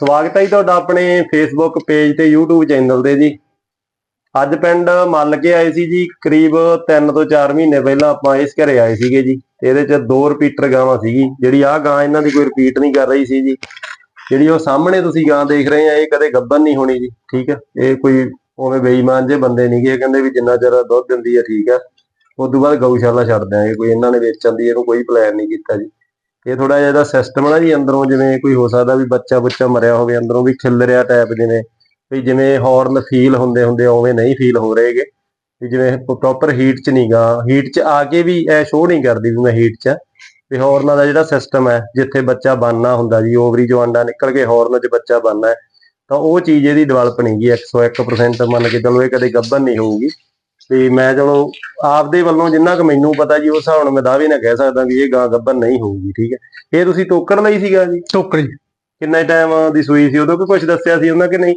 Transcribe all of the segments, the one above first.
ਸਵਾਗਤ ਹੈ ਜੀ ਤੁਹਾਡਾ ਆਪਣੇ ਫੇਸਬੁੱਕ ਪੇਜ ਤੇ YouTube ਚੈਨਲ ਤੇ ਜੀ। ਅੱਜ ਪਿੰਡ ਮੱਲ ਕੇ ਆਏ ਸੀ ਜੀ, ਕਰੀਬ 3 ਤੋਂ 4 ਮਹੀਨੇ ਪਹਿਲਾਂ ਆਪਾਂ ਇਸ ਘਰੇ ਆਏ ਸੀਗੇ ਜੀ। ਤੇ ਇਹਦੇ ਚ ਦੋ ਰਿਪੀਟਰ ਗਾਵਾਂ ਸੀਗੀ, ਜਿਹੜੀ ਆਹ ਗਾਂ ਇਹਨਾਂ ਦੀ ਕੋਈ ਰਿਪੀਟ ਨਹੀਂ ਕਰ ਰਹੀ ਸੀ ਜੀ। ਜਿਹੜੀ ਉਹ ਸਾਹਮਣੇ ਤੁਸੀਂ ਗਾਂ ਦੇਖ ਰਹੇ ਆ, ਇਹ ਕਦੇ ਗੱਬਨ ਨਹੀਂ ਹੋਣੀ ਜੀ, ਠੀਕ ਹੈ ਇਹ ਕੋਈ ਉਵੇਂ ਬੇਈਮਾਨ ਜੇ ਬੰਦੇ ਨਹੀਂਗੇ ਗਏ ਕਹਿੰਦੇ ਵੀ ਜਿੰਨਾ ਚਿਰ ਦੁੱਧ ਦਿੰਦੀ ਹੈ ਠੀਕ ਹੈ ਉਸ ਤੋਂ ਬਾਅਦ ਗਊਸ਼ਾਲਾ ਛੱਡ ਦਿਆਂਗੇ, ਕੋਈ ਇਹਨਾਂ ਨੇ ਵੇਚਣ ਦੀ ਇਹਨੂੰ ਕੋਈ ਪਲਾਨ ਨਹੀਂ ਕੀਤਾ ਜੀ। ਇਹ ਥੋੜਾ ਜਿਹਾ ਇਹਦਾ ਸਿਸਟਮ ਨਾ ਜੀ ਅੰਦਰੋਂ ਜਿਵੇਂ ਕੋਈ ਹੋ ਸਕਦਾ ਵੀ ਬੱਚਾ ਬੁੱਚਾ ਮਰਿਆ ਹੋਵੇ, ਅੰਦਰੋਂ ਵੀ ਖਿਲ ਰਿਹਾ ਟਾਈਪ ਜਿਵੇਂ ਵੀ ਜਿਵੇਂ ਹਾਰਨ ਫੀਲ ਹੁੰਦੇ ਹੁੰਦੇ ਉਵੇਂ ਨਹੀਂ ਫੀਲ ਹੋ ਰਹੇਗੇ ਵੀ ਜਿਵੇਂ ਪ੍ਰੋਪਰ ਹੀਟ ਚ ਨਹੀਂਗਾ ਹੀਟ ਚ ਆ ਕੇ ਵੀ ਇਹ ਸ਼ੋਅ ਨਹੀਂ ਕਰਦੀ ਵੀ ਮੈਂ ਹੀਟ ਚ ਆ। ਵੀ ਹਾਰਨਾਂ ਦਾ ਜਿਹੜਾ ਸਿਸਟਮ ਹੈ, ਜਿੱਥੇ ਬੱਚਾ ਬਣਨਾ ਹੁੰਦਾ ਜੀ ਓਵਰੀ ਚੋਂ ਅੰਡਾ ਨਿਕਲ ਕੇ ਹਾਰਨ 'ਚ ਬੱਚਾ ਬਣਨਾ ਹੈ, ਤਾਂ ਉਹ ਚੀਜ਼ ਇਹਦੀ ਡਿਵੈਲਪ ਨਹੀਂ ਗਈ 101% ਮੰਨ ਕੇ ਚਲੋ ਇਹ ਕਦੇ ਗੱਭਨ ਨਹੀਂ ਹੋਊਗੀ ਤੇ ਮੈਂ ਚਲੋ ਆਪਦੇ ਵੱਲੋਂ ਜਿੰਨਾ ਕੁ ਮੈਨੂੰ ਪਤਾ ਜੀ ਉਸ ਹਿਸਾਬ ਨਾਲ ਮੈਂ ਦਾਅਵੇ ਨਾਲ ਕਹਿ ਸਕਦਾ ਵੀ ਇਹ ਗਾਂ ਗੱਭਨ ਨਹੀਂ ਹੋਊਗੀ ਠੀਕ ਹੈ। ਇਹ ਤੁਸੀਂ ਟੋਕਣ ਲਈ ਸੀਗਾ ਜੀ? ਟੋਕਰੀ ਕਿੰਨੇ ਟਾਈਮ ਦੀ ਸੂਈ ਸੀ ਉਦੋਂ ਕੋਈ ਕੁਝ ਦੱਸਿਆ ਸੀ ਉਹਨਾਂ ਕਿ ਨਹੀਂ?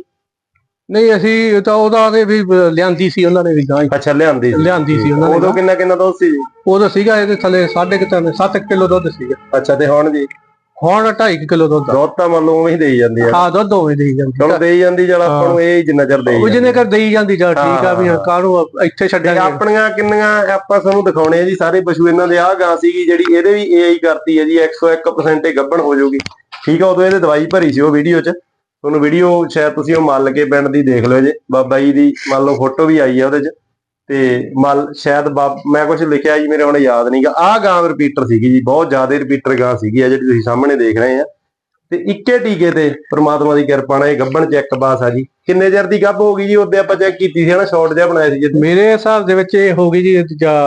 ਨਹੀਂ ਅਸੀਂ ਤਾਂ ਉਹਦਾ ਤੇ ਵੀ ਲਿਆਂਦੀ ਸੀ ਉਹਨਾਂ ਨੇ ਵੀ ਗਾਂ। ਅੱਛਾ ਲਿਆਂਦੀ ਸੀ। ਲਿਆਂਦੀ ਸੀ ਉਹਨਾਂ ਨੇ ਉਦੋਂ ਕਿੰਨਾ ਕਿੰਨਾ ਦੁੱਧ ਸੀ ਜੀ? ਉਹਦਾ ਸੀਗਾ ਇਹਦੇ ਥੱਲੇ 7.5 7 ਕਿਲੋ ਦੁੱਧ ਸੀਗਾ। ਅੱਛਾ ਤੇ ਹੁਣ ਜੀ? ਹੁਣ 2.5 ਕਿਲੋ ਦੁੱਧ ਆ। ਦੁੱਧ ਤਾਂ ਮੰਨ ਲਓ ਉਵੇਂ ਹੀ ਦੇਈ ਜਾਂਦੀ ਆ। ਹਾਂ ਦੁੱਧ ਹੋਵੇ ਦੇਈ ਜਾਂਦੀ ਚਲੋ ਦੇਈ ਜਾਂਦੀ ਚਲ ਆਪਾਂ ਨੂੰ ਇਹ ਜਿੰਨਾ ਚਿਰ ਦੇਈ ਉਹ ਜਿਹਨੇ ਕਰ ਦੇਈ ਜਾਂਦੀ ਜਾ ਠੀਕ ਆ ਵੀ ਹਾਂ। ਕਾਹਨੂੰ ਇੱਥੇ ਤੇ ਛੱਡਾਂਗੇ। ਆਪਣੀਆਂ ਕਿੰਨੀਆਂ ਆਪਾਂ ਤੁਹਾਨੂੰ ਦਿਖਾਉਣੇ ਆ ਜੀ ਸਾਰੇ ਪਸ਼ੂ ਇਹਨਾਂ ਦੇ। ਆਹ ਗਾਂ ਸੀਗੀ ਜਿਹੜੀ ਇਹਦੇ ਵੀ ਏਆਈ ਕਰਤੀ ਹੈ ਜੀ 101% ਇਹ ਗੱਭਣ ਹੋ ਜਾਊਗੀ। ਠੀਕ ਆ ਉਦੋਂ ਇਹਦੇ ਦਵਾਈ ਭਰੀ ਸੀ ਉਹ ਵੀਡੀਓ 'ਚ। ਤੁਹਾਨੂੰ ਵੀਡੀਓ ਸ਼ਾਇਦ ਤੁਸੀਂ ਉਹ ਮੱਲ ਕੇ ਪਿੰਡ ਦੀ ਦੇਖ ਲਿਓ ਜੇ। ਬਾਬਾ ਜੀ ਦੀ ਮੰਨ ਲਓ ਫੋਟੋ ਵੀ ਆਈ ਆ ਉਹਦੇ 'ਚ। ਤੇ ਮੱਲ ਸ਼ਾਇਦ ਮੈਂ ਕੁਝ ਲਿਖਿਆ ਜੀ, ਮੇਰੇ ਹੁਣ ਯਾਦ ਨਹੀਂਗਾ ਆਹ ਗਾਂ ਰਿਪੀਟਰ ਸੀਗੀ ਜੀ, ਬਹੁਤ ਜ਼ਿਆਦਾ ਰਿਪੀਟਰ ਗਾਂ ਸੀਗੀ ਆ, ਜਿਹੜੀ ਤੁਸੀਂ ਸਾਹਮਣੇ ਦੇਖ ਰਹੇ ਆ। ਤੇ ਇੱਕੇ ਟੀਕੇ ਤੇ ਪ੍ਰਮਾਤਮਾ ਦੀ ਕਿਰਪਾ ਨਾਲ ਇਹ ਗੱਭਣ ਚੈੱਕ ਪਾਸ ਆ ਜੀ। ਕਿੰਨੇ ਚਿਰ ਦੀ ਗੱਭ ਹੋ ਗਈ ਜੀ, ਉਹਦੇ ਆਪਾਂ ਚੈੱਕ ਕੀਤੀ ਸੀ, ਹਨਾ? ਸ਼ਾਰਟ ਜਿਹਾ ਬਣਾਇਆ ਸੀ ਜਿੱਥੇ। ਮੇਰੇ ਹਿਸਾਬ ਦੇ ਵਿੱਚ ਇਹ ਹੋ ਗਈ ਜੀ, ਜਾਂ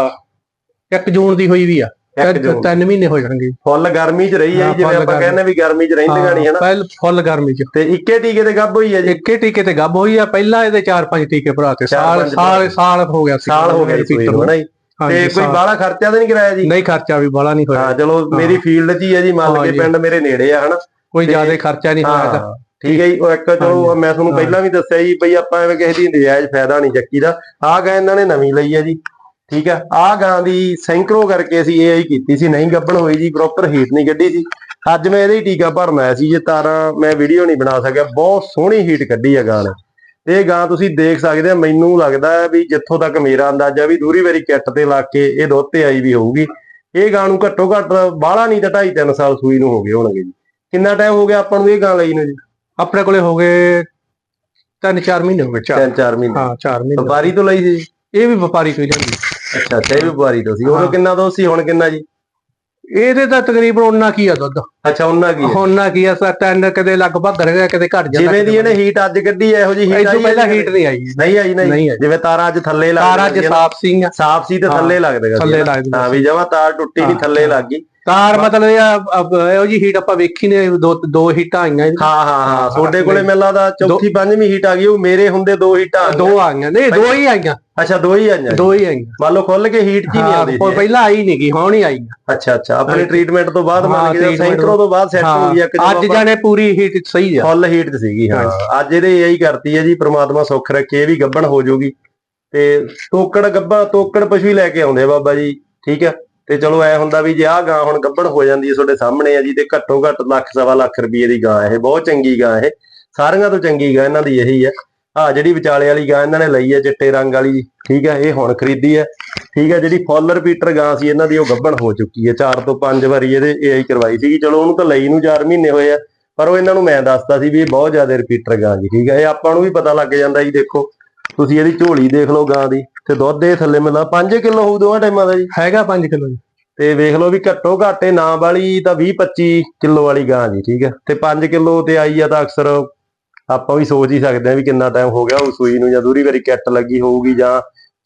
1 ਜੂਨ ਦੀ ਹੋਈ ਵੀ ਆ। ਇੱਕ। ਤਿੰਨ ਮਹੀਨੇ ਹੋ ਜਾਣਗੇ। ਫੁੱਲ ਗਰਮੀ 'ਚ ਰਹੀ ਹੈ ਹਾਂ, ਜੀ, ਜਿਵੇਂ ਆਪਾਂ। ਕਹਿੰਦੇ ਵੀ ਗਰਮੀ 'ਚ ਰਹਿੰਦੀਆਂ ਨਹੀਂ ਹਨਾ? ਪਹਿਲ ਫੁੱਲ ਗਰਮੀ ਚ। ਤੇ ਇੱਕੇ ਟੀਕੇ ਤੇ ਗੱਭ ਹੋਈ ਹੈ ਜੀ? ਇੱਕੇ ਟੀਕੇ ਤੇ ਗੱਭ ਹੋਈ ਆ ਪਹਿਲਾਂ ਇਹਦੇ 4-5 ਟੀਕੇ ਭਰਾ ਤੇ ਚਾਰ ਸਾਲ ਪੰਜ ਸਾਲ ਸਾਲ ਹੋ ਗਿਆ ਸੀ। ਸਾਲ ਹੋ ਗਿਆ ਜੀ ਸੂਈ ਨੂੰ। ਹਨਾ ਜੀ। ਹਾਂਜੀ, ਤੇ ਕੋਈ ਸਾਲ। ਬਾਹਲਾ ਖਰਚਾ ਤਾਂ ਨਹੀਂ ਕਰਾਇਆ ਜੀ? ਨਹੀਂ ਖਰਚਾ ਵੀ ਬਾਲਾ ਨਹੀਂ ਹੋਇਆ। ਹਾਂ ਚਲੋ ਮੇਰੀ ਫੀਲਡ 'ਚ ਹੀ ਹੈ ਜੀ ਮੰਨ ਹਾਂ ਕੇ ਜੀ। ਪਿੰਡ ਮੇਰੇ ਨੇੜੇ ਆ ਹਨਾ? ਕੋਈ ਜ਼ਿਆਦਾ ਖਰਚਾ ਨਹੀਂ ਹੋਇਆ ਤਾਂ। ਹਾਂ ਠੀਕ ਹੈ ਜੀ ਉਹ ਇੱਕ ਚਲੋ ਮੈਂ ਤੁਹਾਨੂੰ ਪਹਿਲਾਂ ਵੀ ਦੱਸਿਆ ਜੀ ਬਈ ਆਪਾਂ ਐਵੇਂ ਕਿਸੇ ਦੀ ਨਜਾਇਜ਼ ਫਾਇਦਾ ਨਹੀਂ ਚੱਕੀ ਦਾ ਆਹ ਗਾਂ ਇਹਨਾਂ ਨੇ ਨਵੀਂ ਲਈ ਹੈ ਜੀ। ਠੀਕ ਹੈ ਆਹ ਗਾਂ ਦੀ ਸੈਂਕਰੋ ਕਰਕੇ ਅਸੀਂ ਏਆਈ ਕੀਤੀ ਸੀ ਨਹੀਂ ਗੱਭਣ ਹੋਈ ਜੀ ਪ੍ਰੋਪਰ ਹੀਟ ਨਹੀਂ ਕੱਢੀ ਸੀ। ਅੱਜ ਮੈਂ ਇਹਦੇ ਹੀ ਟੀਕਾ ਭਰਨ ਆਇਆ ਸੀ ਜੇ ਤਾਰਾਂ ਮੈਂ ਵੀਡੀਓ ਨਹੀਂ ਬਣਾ ਸਕਿਆ ਬਹੁਤ ਸੋਹਣੀ ਹੀਟ ਕੱਢੀ ਹੈ ਗਾਂ ਨੇ। ਤੇ ਇਹ ਗਾਂ ਤੁਸੀਂ ਦੇਖ ਸਕਦੇ ਆ ਮੈਨੂੰ ਲੱਗਦਾ ਹੈ ਵੀ ਜਿੱਥੋਂ ਤੱਕ ਮੇਰਾ ਅੰਦਾਜ਼ਾ ਵੀ ਦੂਰੀ ਵਾਰੀ ਕਿੱਟ ਤੇ ਲਾ ਕੇ ਇਹ ਦੁੱਧ ਤੇ ਆਈ ਵੀ ਹੋਊਗੀ। ਇਹ ਗਾਂ ਨੂੰ ਘੱਟੋ ਘੱਟ ਬਾਹਲਾ ਨਹੀਂ ਤਾਂ 2.5 3 ਸਾਲ ਸੂਈ ਨੂੰ ਹੋ ਗਏ ਹੋਣਗੇ ਜੀ। ਕਿੰਨਾ ਟਾਈਮ ਹੋ ਗਿਆ ਆਪਾਂ ਨੂੰ ਇਹ ਗਾਂ ਲਈ ਨੂੰ ਜੀ? ਆਪਣੇ ਕੋਲੇ ਹੋ ਗਏ ਤਿੰਨ ਚਾਰ ਮਹੀਨੇ ਹੋ ਗਏ ਚਾਰ। ਤਿੰਨ ਚਾਰ ਮਹੀਨੇ। ਹਾਂ ਚਾਰ ਮਹੀਨੇ। ਵਪਾਰੀ ਤੋਂ ਲਈ ਸੀ ਇਹ ਵੀ ਵਪਾਰੀ ਹੀ ਲੈਂਦੀ ਅੱਛਾ ਅੱਛਾ ਇਹ ਵੀ ਵਪਾਰੀ ਤੋਂ ਸੀ। ਉਦੋਂ। ਕਿੰਨਾ ਦੋ ਸੀ ਹੁਣ ਕਿੰਨਾ ਜੀ? ਇਹਦੇ ਤਾਂ ਤਕਰੀਬਨ ਉਹਨਾਂ ਕੀ ਆ ਦੁੱਧ। ਅੱਛਾ ਉਹਨਾਂ ਕੀ? ਉਹਨਾਂ ਕੀ ਆ ਸਾ ਤਿੰਨ ਕਦੇ ਲਗਭਗ ਰਹਿ ਕਦੇ ਘਟ ਜਾਂਦਾ। ਜਿਵੇਂ ਦੀ ਇਹਨੇ ਹੀਟ ਅੱਜ ਕੱਢੀ ਹੈ ਇਹੋ ਜੀ ਹੀਟ ਇਹ ਤੋਂ ਪਹਿਲਾਂ ਹੀਟ ਨਹੀਂ ਆਈ ਨਹੀਂ ਆਈ ਨਹੀਂ ਆਈ। ਜਿਵੇਂ ਤਾਰਾਂ ਅੱਜ ਥੱਲੇ ਲੱਗ ਤਾਰਾ ਚ ਸਾਫ਼ ਸਿੰਘ ਸਾਫ਼ ਸੀ ਤੇ ਥੱਲੇ ਲੱਗਦਾ ਥੱਲੇ ਲੱਗਦੀ ਹਾਂ ਵੀ ਜਮਾ ਤਾਰ ਟੁੱਟੀ ਨਹੀਂ ਥੱਲੇ। ਲੱਗ ਗਈ। ਤਾਰ ਮਤਲਬ ਇਹ ਆ, ਅਬ ਇਹੋ ਜੀ ਹੀਟ ਆਪਾਂ ਵੇਖੀ ਨੇ ਦੋ ਦੋ ਹੀਟਾਂ ਆਈਆਂ ਇਹਦੀਆਂ। ਹਾਂ ਹਾਂ ਹਾਂ ਤੁਹਾਡੇ ਕੋਲੇ। ਮੈਨੂੰ ਲੱਗਦਾ ਚੌਥੀ ਪੰਜਵੀਂ ਹੀਟ ਆ ਗਈ ਉਹ ਮੇਰੇ ਹੁੰਦੇ ਦੋ ਹੀਟਾਂ ਆ ਦੋ ਆਈਆਂ ਨਹੀਂ ਦੋ ਹੀ ਆਈਆਂ ਅੱਛਾ ਦੋ ਹੀ ਆਈਆਂ ਦੋ ਹੀ ਆਈਆਂ ਮੰਨ ਲਓ ਖੁੱਲ ਕੇ ਹੀਟ ਕੀ ਨਹੀਂ ਹਾਂ, ਆਉਂਦੀ ਸੀ ਪਹਿਲਾਂ ਆਈ ਨਹੀਂ ਗਈ ਹੁਣ ਹੀ ਆਈ ਆ। ਅੱਛਾ ਅੱਛਾ ਆਪਣੇ। ਟ੍ਰੀਟਮੈਂਟ ਤੋਂ ਬਾਅਦ ਮੰਨ ਕੇ treatment ਸੈਂਕਰੋ ਤੋਂ ਬਾਅਦ ਸੈੱਟ ਹੋ ਗਈ ਇੱਕ ਜਦੋਂ ਅੱਜ ਆਪਾਂ- ਜਾਣੇ ਪੂਰੀ ਹੀਟ ਸਹੀ ਆ। ਫੁੱਲ ਹੀਟ ਸੀਗੀ ਹਾਂ। ਅੱਜ ਇਹਦੇ ਇਹੀ ਕਰਤੀ ਹੈ ਜੀ ਪ੍ਰਮਾਤਮਾ ਸੁੱਖ ਰੱਖੇ ਇਹ ਵੀ ਗੱਭਣ ਹੋ ਜਾਊਗੀ। ਤੇ ਤੋਕੜ ਗੱਭਾ ਤੋਕੜ ਪਸ਼ੂ ਹੀ ਲੈ ਕੇ ਆਉਂਦੇ ਆ ਬਾਬਾ ਜੀ ਠੀਕ ਹੈ ਤੇ ਚਲੋ ਐ ਹੁੰਦਾ ਵੀ ਜੇ ਆਹ ਗਾਂ ਹੁਣ ਗੱਭਣ ਹੋ ਜਾਂਦੀ ਹੈ ਤੁਹਾਡੇ ਸਾਹਮਣੇ ਆ ਜੀ ਤੇ ਘੱਟੋ ਘੱਟ ਲੱਖ, ਸਵਾ ਲੱਖ ਰੁਪਏ ਦੀ ਗਾਂ ਇਹ, ਬਹੁਤ ਚੰਗੀ ਗਾਂ ਇਹ। ਸਾਰੀਆਂ ਤੋਂ ਚੰਗੀ ਗਾਂ ਇਹਨਾਂ ਦੀ ਇਹੀ ਹੈ ਆ ਜਿਹੜੀ ਵਿਚਾਲੇ ਵਾਲੀ ਗਾਂ ਇਹਨਾਂ ਨੇ ਲਈ ਹੈ ਚਿੱਟੇ ਰੰਗ ਵਾਲੀ, ਠੀਕ ਹੈ ਇਹ ਹੁਣ ਖਰੀਦੀ ਹੈ ਠੀਕ ਹੈ ਜਿਹੜੀ ਫੁੱਲ ਰਿਪੀਟਰ ਗਾਂ ਸੀ ਇਹਨਾਂ ਦੀ ਉਹ ਗੱਭਣ ਹੋ ਚੁੱਕੀ ਹੈ ਚਾਰ ਤੋਂ ਪੰਜ ਵਾਰੀ ਇਹਦੇ ਏਆਈ ਕਰਵਾਈ ਸੀਗੀ। ਚਲੋ ਉਹਨੂੰ ਤਾਂ ਲਈ ਨੂੰ 4 ਮਹੀਨੇ ਹੋਏ ਆ, ਪਰ ਉਹ ਇਹਨਾਂ ਨੂੰ ਮੈਂ ਦੱਸਦਾ ਸੀ ਵੀ ਇਹ ਬਹੁਤ ਜ਼ਿਆਦਾ ਰਿਪੀਟਰ ਗਾਂ ਜੀ, ਠੀਕ ਹੈ ਇਹ ਆਪਾਂ ਨੂੰ ਵੀ ਪਤਾ ਲੱਗ ਜਾਂਦਾ ਜੀ, ਦੇਖੋ। ਤੁਸੀਂ ਇਹਦੀ ਝੋਲੀ ਦੇਖ ਲਓ ਗਾਂ ਦੀ। ਤੇ ਦੁੱਧ ਦੇ ਥੱਲੇ ਮਿਲਦਾ। 5 ਕਿਲੋ ਹੋਊ ਦੋਵਾਂ ਟਾਈਮਾਂ ਦਾ ਜੀ। ਹੈਗਾ 5 ਕਿਲੋ ਜੀ। ਤੇ ਵੇਖ ਲਓ ਵੀ ਘੱਟੋ ਘਾਟੇ ਨਾ ਵਾਲੀ ਤਾਂ 20 25 ਕਿਲੋ ਵਾਲੀ ਗਾਂ ਜੀ ਠੀਕ ਹੈ ਤੇ 5 ਕਿਲੋ ਤੇ ਆਈ ਆ ਤਾਂ ਅਕਸਰ ਆਪਾਂ ਵੀ ਸੋਚ ਹੀ ਸਕਦੇ ਆ ਵੀ ਕਿੰਨਾ ਟਾਈਮ ਹੋ ਗਿਆ ਉਹ ਸੂਈ ਨੂੰ ਜਾਂ ਦੂਰੀ ਵਾਰੀ ਕਿੱਟ ਲੱਗੀ ਹੋਊਗੀ ਜਾਂ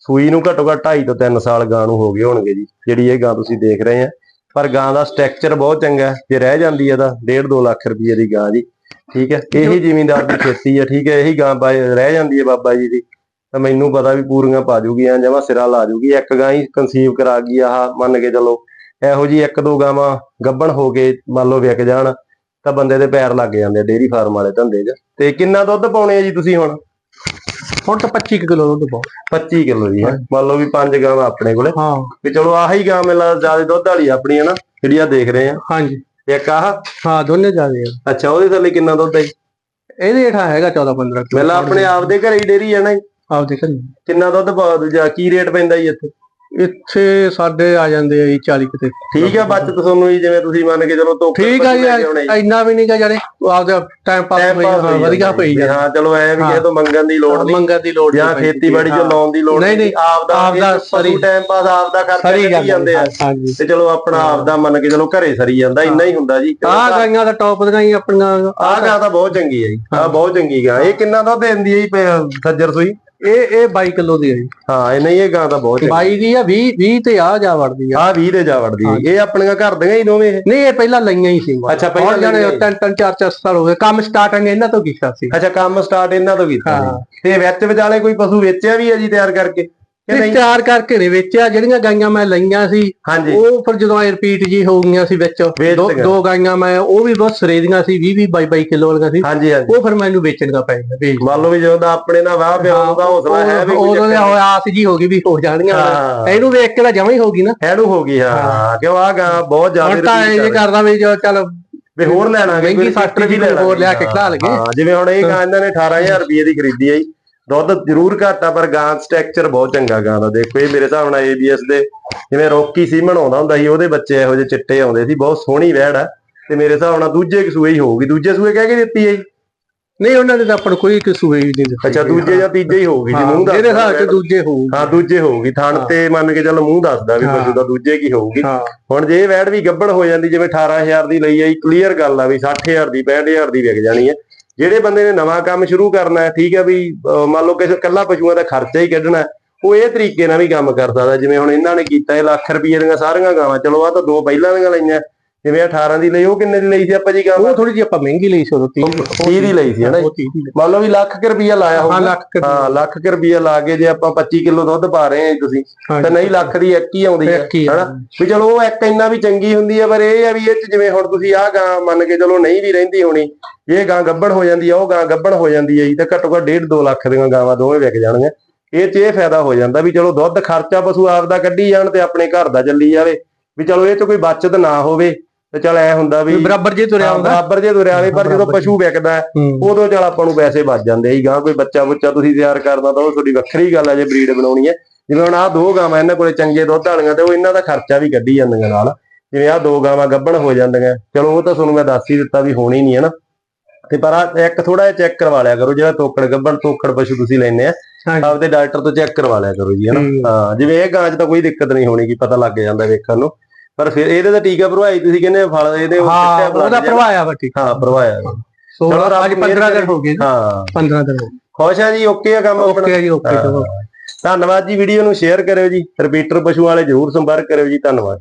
ਸੂਈ ਨੂੰ ਘੱਟੋ ਘੱਟ 2.5 ਤੋਂ 3 ਸਾਲ ਗਾਂ ਨੂੰ ਹੋ ਗਏ ਹੋਣਗੇ ਜੀ ਜਿਹੜੀ ਇਹ ਗਾਂ ਤੁਸੀਂ ਦੇਖ ਰਹੇ ਆ। ਪਰ ਗਾਂ ਦਾ ਸਟਰਕਚਰ ਬਹੁਤ ਚੰਗਾ ਜੇ ਰਹਿ ਜਾਂਦੀ ਹੈ ਤਾਂ 1.5 2 ਲੱਖ ਰੁਪਏ ਦੀ ਗਾਂ ਜੀ ਠੀਕ ਹੈ ਇਹੀ ਜ਼ਿਮੀਂਦਾਰ ਦੀ ਖੇਤੀ ਹੈ ਠੀਕ ਹੈ ਇਹੀ ਗਾਂ ਰਹਿ ਜਾਂਦੀ ਹੈ ਬਾਬਾ ਜੀ ਦੀ। ਤਾਂ ਮੈਨੂੰ ਪਤਾ ਵੀ ਪੂਰੀਆਂ ਪਾ ਜੂਗੀਆਂ ਜਮਾ ਸਿਰਾ ਲਾ ਜੂਗੀ। ਇੱਕ ਗਾਂ ਹੀ ਕਨਸੀਵ ਕਰਾ ਗਈ ਆਹ ਮੰਨ ਕੇ ਚਲੋ। ਇਹੋ ਜੀ ਇੱਕ ਦੋ ਗਾਵਾਂ ਗੱਭਣ ਹੋ ਕੇ ਮੰਨ ਲਓ ਵਿਕ ਜਾਣ ਤਾਂ ਬੰਦੇ ਦੇ ਪੈਰ ਲੱਗ ਜਾਂਦੇ ਡੇਰੀ ਫਾਰਮ ਵਾਲੇ ਧੰਦੇ 'ਚ। ਤੇ ਕਿੰਨਾ ਦੁੱਧ ਪਾਉਣੇ ਆ ਜੀ ਤੁਸੀਂ ਹੁਣ? ਹੁਣ ਤਾਂ 25 ਕੁ ਕਿਲੋ ਦੁੱਧ ਬਹੁਤ 25 ਕਿਲੋ ਜੀ ਹੈਂ। ਮੰਨ ਲਓ ਵੀ ਪੰਜ ਗਾਵਾਂ ਆਪਣੇ ਕੋਲੇ। ਹਾਂ। ਵੀ ਚਲੋ ਆਹੀ ਗਾਂ ਮੇਲਾ ਜ਼ਿਆਦਾ ਦੁੱਧ ਵਾਲੀ ਆਪਣੀ ਹੈ ਨਾ ਜਿਹੜੀ ਆ ਦੇਖ ਰਹੇ ਆ। ਹਾਂਜੀ। ਇੱਕ ਆਹ? ਹਾਂ ਦੋਨੇ ਜ਼ਿਆਦੇ ਆ। ਅੱਛਾ ਉਹਦੇ ਥੱਲੇ ਕਿੰਨਾ ਦੁੱਧ ਹੈ? ਇਹਦੇ ਹੇਠਾਂ ਹੈਗਾ 14 15 ਕਿਲੋ। ਆਪਣੇ ਆਪਦੇ ਘਰੇ ਹੀ ਡੇਰੀ ਜਾਣਾ ਆਪ ਦੇਖ ਕਿੰਨਾ ਦੁੱਧ ਪਾ ਦੂਜਾ ਕੀ ਰੇਟ ਪੈਂਦਾ ਜੀ ਇੱਥੇ? ਇੱਥੇ ਸਾਡੇ ਆ ਜਾਂਦੇ ਆ ਜੀ 40 ਕਿਤੇ ਠੀਕ ਆ ਬਚਤ ਤੁਹਾਨੂੰ ਜੀ ਜਿਵੇਂ ਤੁਸੀਂ ਮੰਨ ਕੇ ਚਲੋ ਠੀਕ ਆ ਕੇ ਜੀ। ਇੰਨਾ ਵੀ ਨਹੀਂਗਾ ਜਿਹੜੇ ਆਪਦਾ ਟਾਈਮ ਪਾਸ ਹੋਈ ਵਧੀਆ ਪਈ ਜੀ। ਜਾਂਦਾ ਹਾਂ ਚਲੋ ਐ ਵੀ। ਕਿਸੇ ਤੋਂ ਮੰਗਣ ਦੀ ਲੋੜ ਨਹੀਂ। ਮੰਗਣ ਦੀ ਲੋੜ ਜਾਂ ਨਹੀਂ। ਖੇਤੀਬਾੜੀ ਚੋਂ। ਲਾਉਣ ਦੀ ਲੋੜ ਨਹੀਂ, ਨਹੀਂ, ਆਪਦਾ ਆਪਦਾ ਸਰੀ- ਟਾਈਮ ਪਾਸ ਆਪਦਾ ਖਰਚਾ ਸਰੀ ਜਾਂਦੇ ਆ। ਤੇ ਚਲੋ ਆਪਣਾ ਆਪਦਾ ਮੰਨ ਕੇ ਚਲੋ ਘਰੇ ਸਰੀ ਜਾਂਦਾ ਇੰਨਾ ਹੀ ਹੁੰਦਾ ਜੀ। ਆਹ ਗਾਈਆਂ ਦਾ ਟੌਪ ਦੀਆਂ ਆਪਣੀਆਂ ਆਹ ਗਾਂ ਤਾਂ ਬਹੁਤ ਚੰਗੀ ਹੈ ਜੀ। ਆਹ ਬਹੁਤ ਚੰਗੀ ਗਾਂ। ਇਹ ਕਿੰਨਾ ਦੁੱਧ ਦਿੰਦੀ ਹੈ ਜੀ ਸੱਜਰ ਸੂਈ? ਇਹ ਇਹ 22 ਕਿਲੋ ਦੀ ਹੈ ਜੀ। ਹਾਂ ਇਹ ਨਹੀਂ ਇਹ ਗਾਂ ਤਾਂ ਬਹੁਤ ਚੰਗੀ। 22 ਦੀ ਆ 20 20 ਤੇ ਆ ਜਾ ਵੜਦੀ ਆ। ਆਹ 20 ਦੇ ਜਾ ਵੜਦੀ ਹੈ। ਇਹ ਆਪਣੀਆਂ ਘਰ ਦੀਆਂ ਹੀ ਦੋਵੇਂ ਇਹ? ਨਹੀਂ ਇਹ ਪਹਿਲਾਂ ਲਈਆਂ ਹੀ ਸੀ ਅੱਛਾ, ਪਹਿਲਾਂ ਜਾਣੇ ਹੀ। ਤਿੰਨ ਤਿੰਨ ਚਾਰ ਚਾਰ ਸਾਲ ਹੋ ਗਏ। ਕੰਮ ਸਟਾਰਟਿੰਗ ਇਹਨਾਂ ਤੋਂ ਕੀਤਾ ਸੀ। ਅੱਛਾ ਕੰਮ ਸਟਾਰਟ ਇਹਨਾਂ ਤੋਂ ਕੀਤਾ ਹਾਂ। ਤੇ ਵਿੱਚ ਵਿਚਾਲੇ ਕੋਈ ਪਸ਼ੂ ਵੇਚਿਆ ਵੀ ਹੈ ਜੀ ਤਿਆਰ ਕਰਕੇ? ਤੇ ਤਿਆਰ ਕਰਕੇ ਨੇ ਵੇਚਿਆ। ਜਿਹੜੀਆਂ ਗਾਈਆਂ ਮੈਂ ਲਈਆਂ ਸੀ ਉਹ ਫਿਰ ਜਦੋਂ ਐ ਰਿਪੀਟ ਜੀ ਹੋ ਗਈਆਂ ਸੀ ਵਿੱਚ ਦੋ। ਦੋ ਗਾਈਆਂ ਮੈਂ ਉਹ ਵੀ ਬਹੁਤ ਸਰੇ ਦੀਆਂ ਸੀ 20 20 22 22 ਕਿਲੋ ਵਾਲੀਆਂ ਸੀ। ਉਹ ਫਿਰ ਮੈਨੂੰ ਵੇਚਣਗਾ ਪੈ ਗਿਆ ਮੰਨ ਲਓ ਵੀ ਜਦੋਂ ਦਾ ਆਪਣੇ ਨਾਲ ਵਾਹ ਪਿਆ ਉਹਦਾ ਹੌਸਲਾ ਹੈ ਵੀ ਦੇ। ਆਸ ਜੀ ਹੋ ਗਈ ਵੀ ਹੋ ਜਾਣਗੀਆਂ ਹਾਂ। ਇਹਨੂੰ ਵੇਖ ਕੇ ਤਾਂ ਜਮਾ ਹੀ ਹੋ ਗਈ ਨਾ। ਹੋ ਗਈ ਹਾਂ। ਕਿਉਂ ਆ ਗਾਂ ਬਹੁਤ ਜ਼ਿਆਦਾ ਹੁਣ ਤਾਂ ਇਹ ਜੇ ਕਰਦਾ ਵੀ ਜੋ ਚੱਲ ਵੀ ਹੋਰ ਲੈ ਲਾਂਗੇ ਮਹਿੰਗੀ ਕੋਈ ਫੈਕਟਰੀ ਦੀ ਲੈ ਲਾਂਗੇ। ਹੋਰ ਲਿਆ ਕੇ ਲਈਏ। ਹਾਂ ਜਿਵੇਂ ਹੁਣ ਇਹ ਇਹਨਾਂ ਨੇ 18000 ਰੁਪਏ ਦੀ ਖਰੀਦੀ ਜੀ। ਦੁੱਧ ਜ਼ਰੂਰ ਘੱਟ ਪਰ ਗਾਂ ਸਟਰਕਚਰ ਬਹੁਤ ਚੰਗਾ ਗਾਂ ਦਾ। ਦੇਖੋ ਇਹ ਮੇਰੇ ਹਿਸਾਬ ਨਾਲ ABS ਦੇ ਜਿਵੇਂ ਰੋਕੀ ਸੀਮਨ ਆਉਂਦਾ ਹੁੰਦਾ ਸੀ ਉਹਦੇ ਬੱਚੇ ਇਹੋ ਜਿਹੇ ਚਿੱਟੇ ਆਉਂਦੇ ਸੀ ਬਹੁਤ ਸੋਹਣੀ ਵੈੜ ਆ। ਤੇ ਮੇਰੇ ਹਿਸਾਬ ਨਾਲ ਦੂਜੇ ਕਸੂਏ ਹੀ ਹੋਊਗੀ। ਦੂਜੇ ਸੂਏ ਕਹਿ ਕੇ ਦਿੱਤੀ ਹੈ ਨਹੀਂ ਉਹਨਾਂ ਨੇ ਤਾਂ ਆਪਾਂ ਨੂੰ ਕੋਈ ਕਸੂਏ ਹੀ ਨਹੀਂ ਦਿੱਤੀ। ਅੱਛਾ ਦੂਜੇ ਜਾਂ ਤੀਜੇ ਹੀ ਹੋਊਗੀ ਜੀ ਮੂੰਹ ਦਾ ਜਿਹਦੇ ਹਿਸਾਬ ਚ ਦੂਜੇ ਹੋਊ ਹਾਂ ਦੂਜੇ ਹੋਊਗੀ। ਥਣ। ਤੇ ਮੰਨ ਕੇ ਚੱਲ ਮੂੰਹ ਦੱਸਦਾ ਵੀ। ਪਸ਼ੂ ਦਾ ਦੂਜੇ ਕੀ ਹੋਊਗੀ। ਹੁਣ ਜੇ ਇਹ ਵੈੜ ਵੀ ਗੱਬੜ ਹੋ ਜਾਂਦੀ ਜਿਵੇਂ 18000 ਦੀ ਲਈ ਆਈ ਕਲੀਅਰ ਗੱਲ ਆ ਵੀ 60000 ਦੀ 65000 ਦੀ ਵਿਕ ਜਾਣੀ ਹੈ ਜਿਹੜੇ ਬੰਦੇ ਨੇ ਨਵਾਂ ਕੰਮ ਸ਼ੁਰੂ ਕਰਨਾ ਹੈ, ਠੀਕ ਹੈ ਵੀ, ਅਹ ਮੰਨ ਲਓ ਕਿਸੇ ਇਕੱਲਾ ਪਸ਼ੂਆਂ ਦਾ ਖਰਚਾ ਹੀ ਕੱਢਣਾ ਉਹ ਇਹ ਤਰੀਕੇ ਨਾਲ ਵੀ ਕੰਮ ਕਰ ਸਕਦਾ ਜਿਵੇਂ ਹੁਣ ਇਹਨਾਂ ਨੇ ਕੀਤਾ, ਇਹ ਲੱਖ ਰੁਪਏ ਦੀਆਂ ਸਾਰੀਆਂ ਗਾਵਾਂ, ਚਲੋ ਆ ਤਾਂ ਦੋ ਪਹਿਲਾਂ ਦੀਆਂ ਲਈਆਂ ਜਿਵੇਂ 18 ਦੀ ਲਈ ਉਹ ਕਿੰਨੇ ਦੀ ਲਈ ਸੀ ਆਪਾਂ ਜੀ ਗਾਂ ਉਹ ਥੋੜੀ ਜਿਹੀ ਆਪਾਂ ਮਹਿੰਗੀ ਲਈ ਸੀ ਉਦੋਂ 30 30 ਦੀ ਲਈ ਸੀ ਹਨਾ ਉਹ 30 ਦੀ ਲਈ। ਮੰਨ ਲਓ ਵੀ ਲੱਖ ਕੁ ਰੁਪਈਆ ਲਾਇਆ ਹਾਂ ਹੋਊਗਾ ਲੱਖ ਕੁ ਦੀ। ਹਾਂ ਲੱਖ ਕੁ ਰੁਪਈਆ ਲਾ ਕੇ ਜੇ ਆਪਾਂ 25 ਕਿਲੋ ਦੁੱਧ ਪਾ ਰਹੇ ਹਾਂ ਜੀ ਤੁਸੀਂ ਹਾਂਜੀ। ਤਾਂ ਨਹੀਂ ਲੱਖ ਦੀ ਇੱਕ ਹੀ ਆਉਂਦੀ ਹੈ ਇੱਕ ਹੀ ਆ। ਹਨਾ ਵੀ ਚਲੋ ਉਹ ਇੱਕ ਇੰਨਾ ਵੀ ਚੰਗੀ ਹੁੰਦੀ ਹੈ ਪਰ ਇਹ ਆ ਵੀ ਇਹ ਚ ਜਿਵੇਂ ਹੁਣ ਤੁਸੀਂ ਆਹ ਗਾਂ ਮੰਨ ਕੇ ਚਲੋ ਨਹੀਂ ਵੀ ਰਹਿੰਦੀ ਹੋਣੀ ਇਹ ਗਾਂ ਗੱਬੜ ਹੋ ਜਾਂਦੀ ਆ ਉਹ ਗਾਂ ਗੱਬੜ ਹੋ ਜਾਂਦੀ ਹੈ ਜੀ ਤੇ ਘੱਟੋ ਘੱਟ 1.5 2 ਲੱਖ ਦੀਆਂ ਗਾਵਾਂ ਦੋਵੇਂ ਵਿਕ ਜਾਣਗੀਆਂ ਇਹ ਚ ਇਹ ਫਾਇਦਾ ਹੋ ਜਾਂਦਾ ਵੀ ਚਲੋ ਦੁੱਧ ਖਰਚਾ ਪਸ਼ੂ ਆਪਦਾ ਕੱਢੀ ਜਾਣ ਤੇ ਆਪਣੇ ਘਰ ਦਾ ਚੱਲੀ ਜਾਵੇ ਵੀ ਚਲੋ ਇਹ ਚ ਕੋਈ ਬਚਤ ਨਾ ਹੋਵੇ ਤੇ ਚਲ ਐ ਹੁੰਦਾ ਵੀ ਬਰਾਬਰ ਜੇ ਤੁਰਿਆ ਹਾਂ, ਹੁੰਦਾ। ਬਰਾਬਰ ਜੇ ਤੁਰਿਆ ਆਵੇ ਪਰ ਜਦੋਂ ਪਸ਼ੂ ਵਿਕਦਾ ਹੈ, ਹੂੰ। ਉਦੋਂ ਚਲ ਆਪਾਂ ਨੂੰ ਪੈਸੇ ਬਚ ਜਾਂਦੇ ਜੀ ਗਾਂ ਕੋਈ ਬੱਚਾ ਬੁੱਚਾ ਤੁਸੀਂ ਤਿਆਰ ਕਰਨਾ ਤਾਂ ਉਹ ਤੁਹਾਡੀ ਵੱਖਰੀ ਗੱਲ ਹੈ ਜੇ ਬਰੀਡ ਬਣਾਉਣੀ ਹੈ। ਜਿਵੇਂ ਹੁਣ ਆਹ ਦੋ ਗਾਵਾਂ ਇਹਨਾਂ ਕੋਲੇ ਚੰਗੇ ਦੁੱਧ ਵਾਲੀਆਂ ਤੇ ਉਹ ਇਹਨਾਂ ਦਾ ਖਰਚਾ ਵੀ ਕੱਢੀ ਜਾਂਦੀਆਂ ਨਾਲ। ਜਿਵੇਂ ਆਹ ਦੋ ਗਾਵਾਂ ਗੱਭਣ ਹੋ ਜਾਂਦੀਆਂ ਚਲੋ ਉਹ ਤਾਂ ਤੁਹਾਨੂੰ ਮੈਂ ਦੱਸ ਹੀ ਦਿੱਤਾ ਵੀ ਹੋਣੀ ਨਹੀਂ ਹੈ ਨਾ। ਤੇ ਪਰ ਇੱਕ ਥੋੜਾ ਜਿਹਾ ਚੈੱਕ ਕਰਵਾ ਲਿਆ ਕਰੋ ਜਿਹੜਾ ਤੋਕੜ ਗੱਭਣ ਤੋਕੜ ਪਸ਼ੂ ਤੁਸੀਂ ਲੈਣੇ ਆ। ਆਪਦੇ ਡਾਕਟਰ ਤੋਂ ਚੈੱਕ ਕਰਵਾ ਲਿਆ ਕਰੋ ਜੀ ਹਨਾ ਹੂੰ। ਹਾਂ ਜਿਵੇਂ ਇਹ ਗਾਂ 'ਚ ਤਾਂ ਕੋਈ ਦਿੱਕਤ ਨਹੀਂ ਹੋਣੀ ਕਿ ਪਤਾ ਲੱਗ ਜਾਂਦਾ ਵੇਖਣ ਨੂੰ। ਪਰ ਫਿਰ ਇਹਦੇ ਤਾਂ ਟੀਕਾ ਭਰਵਾਈ ਤੁਸੀਂ ਕਹਿੰਦੇ ਫਲ ਇਹਦੇ ਹਾਂ ਉਹਦਾ ਜਿਹਾ- ਪ੍ਰਭਾਵ ਆ ਬੱਟੀ ਹਾਂ ਭਰਵਾਇਆ ਸੋ ਅੱਜ ਮਿਹਰ 15 ਦਿਨ। ਹੋ ਗਏ। ਹਾਂ। 15 ਦਿਨ ਹੋ ਖੁਸ਼ ਆ ਜੀ ਓਕੇ ਆ ਕੰਮ ਆਪਣਾ। ਓਕੇ ਜੀ ਓਕੇ ਧੰਨਵਾਦ ਜੀ ਵੀਡੀਓ ਨੂੰ ਸ਼ੇਅਰ ਕਰਿਓ ਜੀ। ਰਿਪੀਟਰ ਪਸ਼ੂ ਵਾਲੇ ਜਰੂਰ ਸੰਪਰਕ ਕਰਿਓ ਜੀ। ਧੰਨਵਾਦ